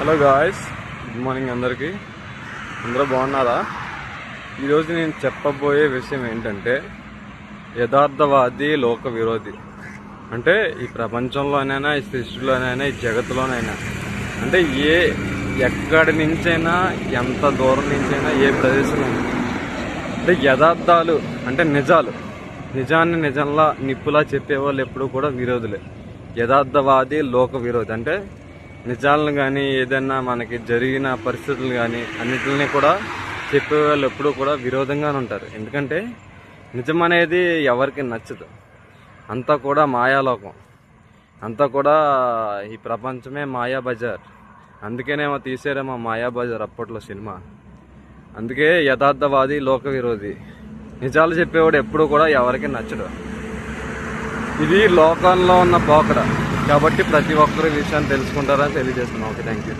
Hello guys good morning అందరికీ. అందరూ బాగున్నారా? ఈరోజు నేను చెప్పబోయే విషయం ఏంటంటే యథార్థవాది లోక విరోధి అంటే ఈ ప్రపంచంలోనైనా ఈ సృష్టిలోనైనా ఈ జగత్తులోనైనా. అంటే ఏ ఎక్కడి నుంచైనా ఎంత దూరం నుంచైనా ఏ ప్రదేశం అంటే యథార్థాలు అంటే నిజాలు. నిజాన్ని నిజంలా నిప్పులా చెప్పేవాళ్ళు ఎప్పుడూ కూడా విరోధులే. యథార్థవాది లోక విరోధి అంటే నిజాలను కానీ ఏదైనా మనకి జరిగిన పరిస్థితులు కానీ అన్నిటిని కూడా చెప్పేవాళ్ళు ఎప్పుడూ కూడా విరోధంగానే ఉంటారు. ఎందుకంటే నిజం అనేది ఎవరికి నచ్చదు. అంతా కూడా మాయాలోకం. అంతా కూడా ఈ ప్రపంచమే మాయా బజార్. అందుకేనేమో తీసేరేమో మాయా బజార్ అప్పట్లో సినిమా. అందుకే యథార్థవాది లోక విరోధి. నిజాలు చెప్పేవాడు ఎప్పుడు కూడా ఎవరికి నచ్చడు. ఇది లోకంలో ఉన్న పోకడ. కాబట్టి ప్రతి ఒక్కరు విషయాన్ని తెలుసుకుంటారని తెలియజేస్తున్నాం. Okay thank you